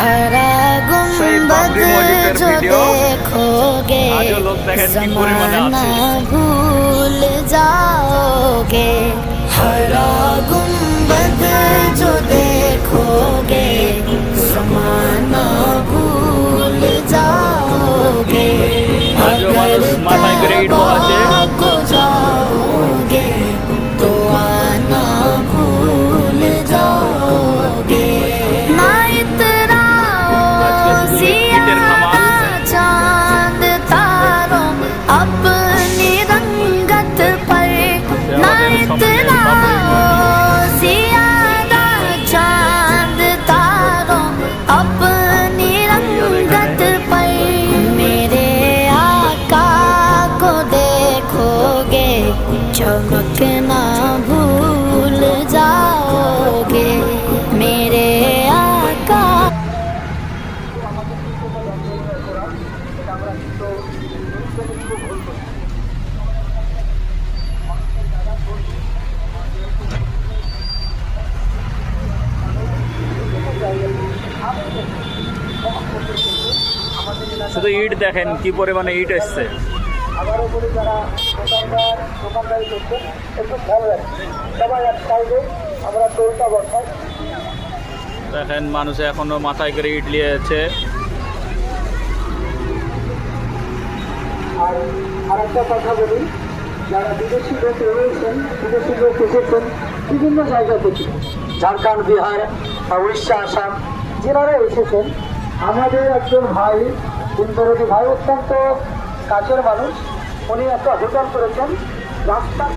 हरा गुंबद जो देखोगे जमाना भूल जाओगे। हरा गुंबद जो देखोगे जमाना भूल जाओगे। अगर माता ग्रेड वाजे চমকে না ভুল যাওগে মেরে আকা। শুধু ইট দেখেন কি পরিমাণে ইট এসছে। আবারও বলি যারা দোকানদার দোকানদারি করছেন একটু খেয়াল রাখবেন। সবাই এক সাইডে আমরা চলতা বসাই। দেখেন মানুষ এখনও মাথায় করে নিয়ে যাচ্ছে আর আরেকটা কথা বলি যারা বিদেশি লোক রয়েছেন বিদেশি লোক এসেছেন বিভিন্ন জায়গা থেকে ঝাড়খণ্ড বিহার উড়িষ্যা আসাম যেনারা এসেছেন আমাদের একজন ভাই ইন্দরজি ভাই অত্যন্ত কাছের মানুষ উনি একটা হোটেল করেছেন রাস্তা